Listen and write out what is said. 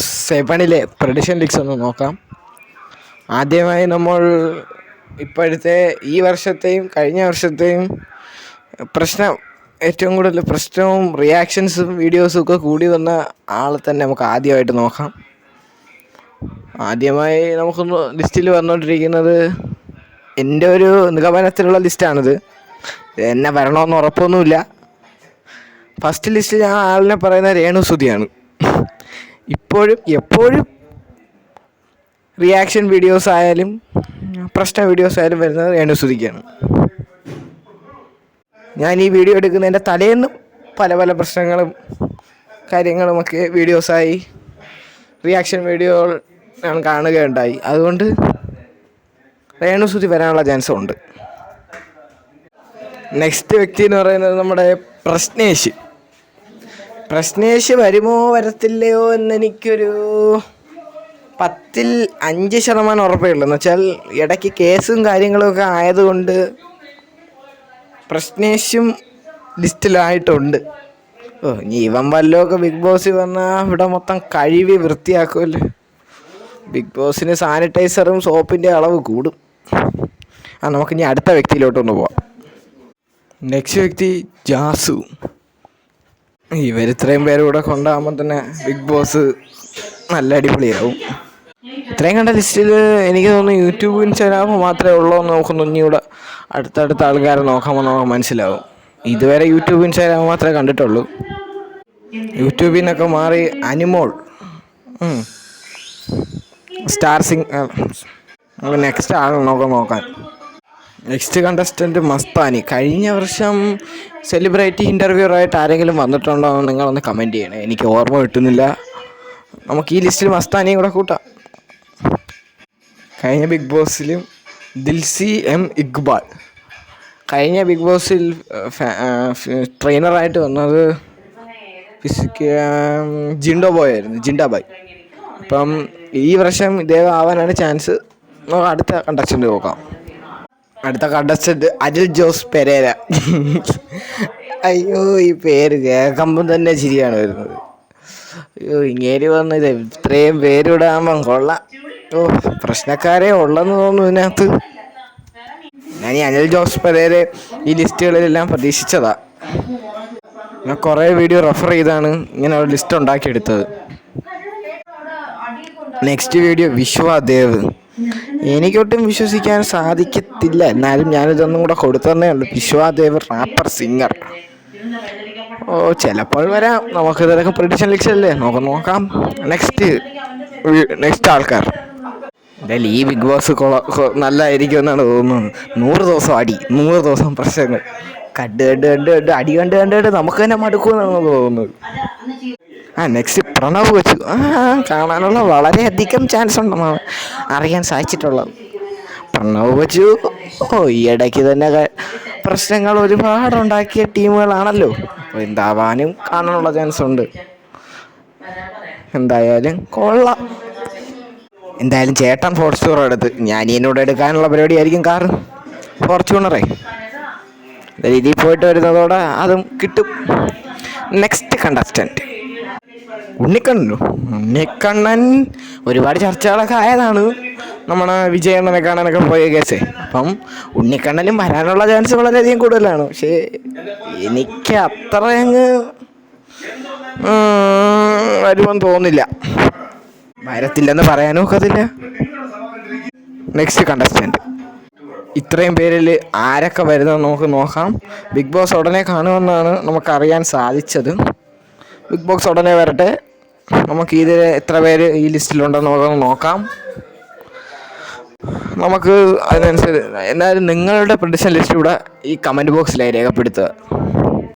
സെവനിലെ prediction licks ഒന്ന് നോക്കാം. ആദ്യമായി നമ്മൾ ഇപ്പോഴത്തെ ഈ വർഷത്തെയും കഴിഞ്ഞ വർഷത്തെയും പ്രശ്നം ഏറ്റവും കൂടുതൽ പ്രശ്നവും റിയാക്ഷൻസും വീഡിയോസും ഒക്കെ കൂടി വന്ന ആളെ തന്നെ നമുക്ക് ആദ്യമായിട്ട് നോക്കാം. ആദ്യമായി നമുക്കൊന്ന് ലിസ്റ്റിൽ വന്നുകൊണ്ടിരിക്കുന്നത് എന്റെ ഒരു നിഗമനത്തിലുള്ള ലിസ്റ്റാണിത് എന്നെ വരണമെന്ന് ഉറപ്പൊന്നുമില്ല. ഫസ്റ്റ് ലിസ്റ്റിൽ ഞാൻ ആളിനെ പറയുന്ന രേണു സുധിയാണ്. ഇപ്പോഴും എപ്പോഴും റിയാക്ഷൻ വീഡിയോസ് ആയാലും പ്രശ്ന വീഡിയോസ് ആയാലും വരുന്നത് രേണു സുധിക്കാണ് ഞാൻ ഈ വീഡിയോ എടുക്കുന്നതിന്റെ തലേന്നും പല പല പ്രശ്നങ്ങളും കാര്യങ്ങളുമൊക്കെ വീഡിയോസായി റിയാക്ഷൻ വീഡിയോകൾ ഞാൻ കാണുകയുണ്ടായി. അതുകൊണ്ട് രേണു സുധി വരാനുള്ള ചാൻസ് ഉണ്ട്. നെക്സ്റ്റ് വ്യക്തി എന്ന് പറയുന്നത് നമ്മുടെ പ്രശ്നേഷ് പ്രശ്നേഷ് വരുമോ വരത്തില്ലയോ എന്നെനിക്കൊരു പത്തിൽ അഞ്ച് ശതമാനം ഉറപ്പേ ഉള്ളൂ. എന്ന് വെച്ചാൽ ഇടയ്ക്ക് കേസും കാര്യങ്ങളൊക്കെ ആയതുകൊണ്ട് പ്രശ്നേഷും ലിസ്റ്റിലായിട്ടുണ്ട്. ഓ ഇവൻ വല്ലതൊക്കെ ബിഗ് ബോസിൽ വന്നാൽ ഇവിടെ മൊത്തം കഴുകി വൃത്തിയാക്കുമല്ലോ ബിഗ് ബോസിന് സാനിറ്റൈസറും സോപ്പിന്റെ അളവ് കൂടും. ആ നമുക്ക് ഇനി അടുത്ത വ്യക്തിയിലോട്ടൊന്ന് പോവാം. നെക്സ്റ്റ് വ്യക്തി ജാസു. ഇവർ ഇത്രയും പേരും കൂടെ കൊണ്ടാകുമ്പോൾ തന്നെ ബിഗ് ബോസ് നല്ല അടിപൊളിയാവും. ഇത്രയും കണ്ട ലിസ്റ്റിൽ എനിക്ക് തോന്നുന്നു യൂട്യൂബ് ഇൻസ്റ്റാഗ്രാം മാത്രമേ ഉള്ളൂ എന്ന് നോക്കുന്നു. ഇനി ഇവിടെ അടുത്തടുത്ത ആൾക്കാരെ നോക്കാമെന്ന് നമുക്ക് മനസ്സിലാവും. ഇതുവരെ യൂട്യൂബ് ഇൻസ്റ്റാഗ്രാം മാത്രമേ കണ്ടിട്ടുള്ളൂ. യൂട്യൂബിൽ നിന്നൊക്കെ മാറി അനിമോൾ. സ്റ്റാർ സിംഗ് നെക്സ്റ്റ് ആൾ നോക്കാം നോക്കാൻ നെക്സ്റ്റ് കണ്ടസ്റ്റന്റ് മസ്താനി. കഴിഞ്ഞ വർഷം സെലിബ്രിറ്റി ഇന്റർവ്യൂറായിട്ട് ആരെങ്കിലും വന്നിട്ടുണ്ടോ എന്ന് നിങ്ങളൊന്ന് കമന്റ് ചെയ്യണേ. എനിക്ക് ഓർമ്മ കിട്ടുന്നില്ല. നമുക്ക് ഈ ലിസ്റ്റിൽ മസ്താനിയും കൂടെ കൂട്ടാം. കഴിഞ്ഞ ബിഗ് ബോസിലും ദിൽസി എം ഇക്ബാൽ. കഴിഞ്ഞ ബിഗ് ബോസിൽ ട്രെയിനറായിട്ട് വന്നത് ഫിസിക്ക ജിൻഡോ ബോയ് ആയിരുന്നു ജിൻഡ ബോയ്. അപ്പം ഈ വർഷം ഇദ്ദേഹം ആവാനാണ് ചാൻസ് അടുത്ത കണ്ടസ്റ്റന്റ് നോക്കാം. അടുത്ത കണ്ടസ്റ്റന്റ് അനിൽ ജോസ് പെരേര. അയ്യോ ഈ പേര് കേൾക്കുമ്പം തന്നെ ശരിയാണ് വരുന്നത്. അയ്യോ ഇങ്ങേരി വന്ന് ഇത് ഇത്രയും പേരിടാകുമ്പം കൊള്ളാം. ഓ പ്രശ്നക്കാരെ ഉള്ളെന്ന് തോന്നുന്നു ഇതിനകത്ത്. ഞാൻ ഈ അനിൽ ജോസ് പെരേരെ ഈ ലിസ്റ്റുകളിലെല്ലാം പ്രതീക്ഷിച്ചതാ. ഞാൻ കുറേ വീഡിയോ റെഫർ ചെയ്താണ് ഇങ്ങനെ ഒരു ലിസ്റ്റ് ഉണ്ടാക്കിയെടുത്തത്. നെക്സ്റ്റ് വീഡിയോ വിശ്വദേവ് എനിക്കൊട്ടും വിശ്വസിക്കാൻ സാധിക്കത്തില്ല. എന്നാലും ഞാനിതൊന്നും കൂടെ കൊടുത്തതന്നേ ഉള്ളൂ. വിശ്വാദേവ് റാപ്പർ സിംഗർ ഓ ചിലപ്പോൾ വരാം. നമുക്ക് ഇതൊക്കെ പ്രഡിഷൻ ലിക്സ് നമുക്ക് നോക്കാം. നെക്സ്റ്റ് നെക്സ്റ്റ് ആൾക്കാർ. എന്തായാലും ഈ ബിഗ് ബോസ് നല്ലതായിരിക്കും എന്നാണ് തോന്നുന്നത്. നൂറ് ദിവസം അടി നൂറ് ദിവസം പ്രശ്നങ്ങൾ. കണ്ട് കണ്ട് കണ്ട് കണ്ട് അടി കണ്ട് കണ്ട് കണ്ട് നമുക്ക് തന്നെ മടുക്കുമെന്നാണ് തോന്നുന്നത്. ആ നെക്സ്റ്റ് പ്രണവ് വെച്ചു ആ കാണാനുള്ള വളരെയധികം ചാൻസ് ഉണ്ടെന്നാണ് അറിയാൻ സാധിച്ചിട്ടുള്ളത്. പ്രണവ് വെച്ചു ഓ ഈ ഇടയ്ക്ക് തന്നെ പ്രശ്നങ്ങൾ ഒരുപാട് ഉണ്ടാക്കിയ ടീമുകളാണല്ലോ എന്താവാനും കാണാനുള്ള ചാൻസ് ഉണ്ട്. എന്തായാലും കൊള്ളാം. എന്തായാലും ചേട്ടൻ ഫോർച്യൂണർ എടുത്ത് ഞാൻ എന്നോട് എടുക്കാനുള്ള പരിപാടിയായിരിക്കും കാറ്. ഫോർച്യൂണറേ. രീതിയിൽ പോയിട്ട് വരുന്നതോടെ അതും കിട്ടും. Next contestant ഉണ്ണിക്കണ്ണനോ. ഉണ്ണിക്കണ്ണൻ ഒരുപാട് ചർച്ചകളൊക്കെ ആയതാണ്. നമ്മുടെ വിജയണ്ണനെ കാണാനൊക്കെ പോയ കേസേ. അപ്പം ഉണ്ണിക്കണ്ണനും വരാനുള്ള ചാൻസ് വളരെയധികം കൂടുതലാണ്. പക്ഷേ എനിക്ക് അത്ര അങ്ങ് വരുമെന്ന് തോന്നുന്നില്ല. വരത്തില്ലെന്ന് പറയാനും ഒക്കത്തില്ല. നെക്സ്റ്റ് കണ്ടസ്റ്റന്റ് ഇത്രയും പേരിൽ ആരൊക്കെ വരുന്നത് നമുക്ക് നോക്കാം. ബിഗ് ബോസ് ഉടനെ കാണുമെന്നാണ് നമുക്കറിയാൻ സാധിച്ചത്. ബിഗ് ബോക്സ് ഉടനെ വരട്ടെ. നമുക്ക് ഇതിൽ എത്ര പേര് ഈ ലിസ്റ്റിലുണ്ടെന്ന് നമുക്ക് നോക്കാം. നമുക്ക് അതിനനുസരിച്ച് എന്നാലും നിങ്ങളുടെ പ്രഡിഷൻ ലിസ്റ്റ് ഇവിടെ ഈ കമന്റ് ബോക്സിലായി രേഖപ്പെടുത്തുക.